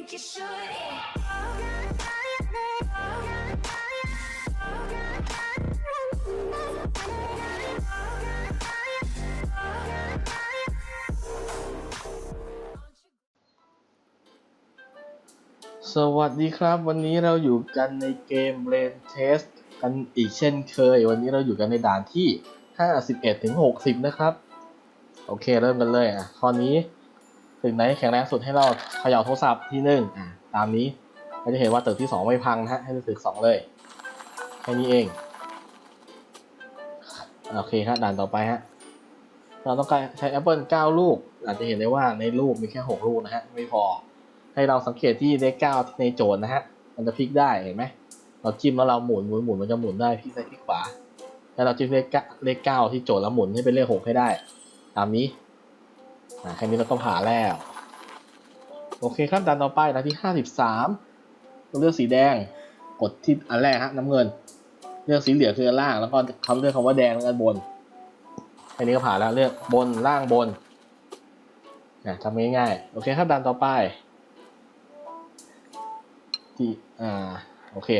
think you should. Yeah. สวัสดีครับ วันนี้เราอยู่กันในเกม Brain Test กันอีกเช่นเคย วันนี้เราอยู่กันในด่านที่ 51ถึง60 นะครับ โอเคเริ่มกันเลยอะข้อนี้ ถึงไหนแข็งแรงสุดให้เราเขย่าโทรศัพท์ที่หนึ่งอะตามนี้เราจะเห็นว่าตึกที่2ไม่พังนะฮะให้ตึก2เลยแค่นี้เองโอเคครับด่านต่อไปฮะเราต้องการใช้แอปเปิล9ลูก อาจจะเห็นได้ว่าในลูกมีแค่ 6 ลูกนะฮะไม่พอ ให้เราสังเกตที่เลขเก้าในโจทย์นะฮะมันจะพลิกได้เห็นไหมเราจิ้มแล้วเราหมุนหมุนหมุนมันจะหมุนได้พลิกซ้ายพลิกขวาถ้าเราจิ้มเลขเก้าเลขเก้าที่โจทย์แล้วหมุนให้เป็นเลขหกให้ได้ ตามนี้อ่า แค่นี้เราก็ผ่าแล้ว โอเคครับดันต่อไปนะที่ห้าสิบสามเลือกสีแดงกดที่อันแรกฮะน้ำเงิน เลือกสีเหลืองคืออันล่าง แล้วก็คำเลือกคำว่าแดงแล้วกันบนแค่นี้ก็ผ่านแล้วเลือกบนล่างบนนะทำง่ายๆโอเคครับดันต่อไปที่อ่าโอเค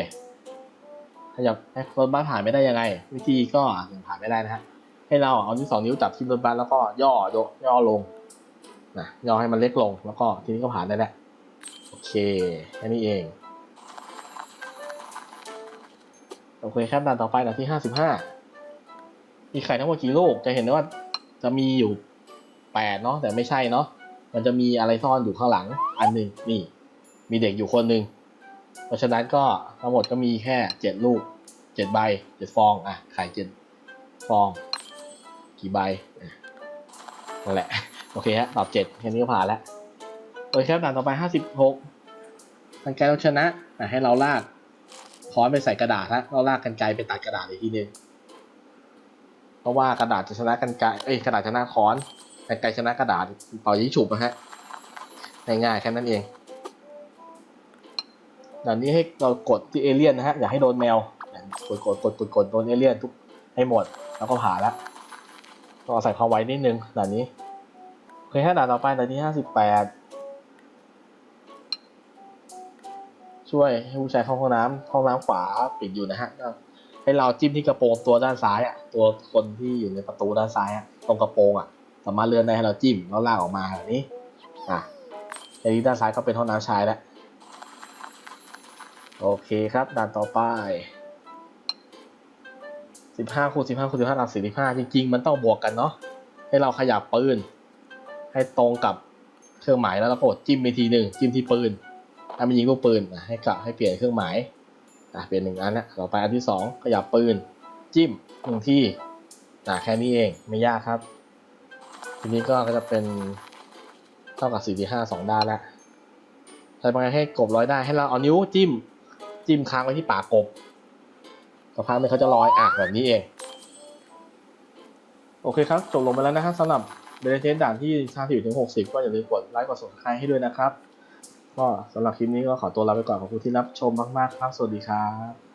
ขยับให้รถบัสผ่านไม่ได้ยังไง วิธีก็ยังผ่านไม่ได้นะฮะให้เราเอานิ้วสองนิ้วจับที่รถบัสแล้วก็ย่อยกย่อลง นะย่อให้มันเล็กลงแล้วก็ทีนี้ก็ผ่านได้แล้วโอเคแค่นี้เอง โอเคครับด่านต่อไปด่านที่ห้าสิบห้ามีไข่ทั้งหมดกี่ลูกจะเห็นได้ว่าจะมีอยู่แปดเนาะแต่ไม่ใช่เนาะมันจะมีอะไรซ่อนอยู่ข้างหลังอันหนึ่งนี่ มีเด็กอยู่คนหนึ่งเพราะฉะนั้นก็ทั้งหมดก็มีแค่เจ็ดลูกเจ็ดใบเจ็ดฟองอะไข่เจ็ดฟอง กี่ใบนั่นแหละ โอเคฮะตอบเจ็ดแค่นี้ก็ผ่านแล้วโอเคครับด่านต่อไปห้าสิบหกทางไกลเราชนะอะให้เราลากค้อนไปใส่กระดาษฮะเราลากกันไกลไปตัดกระดาษอีกทีหนึงเพราะว่ากระดาษจะชนะกันไกลเอ้ยกระดาษชนะค้อนกันไกลชนะกระดาษเป่ายิงฉุบนะฮะง่ายๆแค่นั้นเองด่านนี้ให้เรากดที่เอเลี่ยนนะฮะอย่าให้โดนแมวกดกดกดกดกดโดนเอเลี่ยนทุกให้หมดแล้วก็ผ่านแล้วก็ใส่ความไวนิดนึงด่านนี้ เคฮะด่านต่อไปด่านที่ห้าสิบแปดช่วยให้ผู้ชายเข้าห้องน้ำห้องน้ำขวาปิดอยู่นะฮะให้เราจิ้มที่กระโปรงตัวด้านซ้ายอะตัวคนที่อยู่ในประตูด้านซ้ายอะตรงกระโปรงอะสามารถเลื่อนได้ให้เราจิ้มแล้วลากออกมาแบบนี้อะในนี้ด้านซ้ายก็เป็นห้องน้ำชายแล้วโอเคครับด่านต่อไปสิบห้าคูณสิบห้าคูณสิบห้าหลักสี่สิบห้าจริง ๆ มันต้องบวกกันเนาะให้เราขยับปืน ให้ตรงกับเครื่องหมายแล้วเรากดจิ้มไปทีหนึ่งจิ้มที่ปืนถ้ามันยิงลูกปืนอะให้กลับให้เปลี่ยนเครื่องหมายอะเปลี่ยนหนึ่งอันนะต่อไปอันที่สองขยับปืน จิ้มหนึ่งที่อะแค่นี้เองไม่ยากครับ ทีนี้ก็จะเป็นเท่ากับสี่ที่ห้าสองด้านแล้วทำยังไงให้กบร้อยได้ให้เราเอานิ้วจิ้ม จิ้มค้างไว้ที่ปากกบสักพักนึงเขาจะลอยอะแบบนี้เอง โอเคครับจบลงไปแล้วนะครับสำหรับ เบรเทนด่านที่30ถึง60 ก็อย่าลืมกดไลค์กดสนใครให้ด้วยนะครับ ก็สำหรับคลิปนี้ก็ขอตัวลาไปก่อนขอบคุณที่รับชมมากๆครับ สวัสดีครับ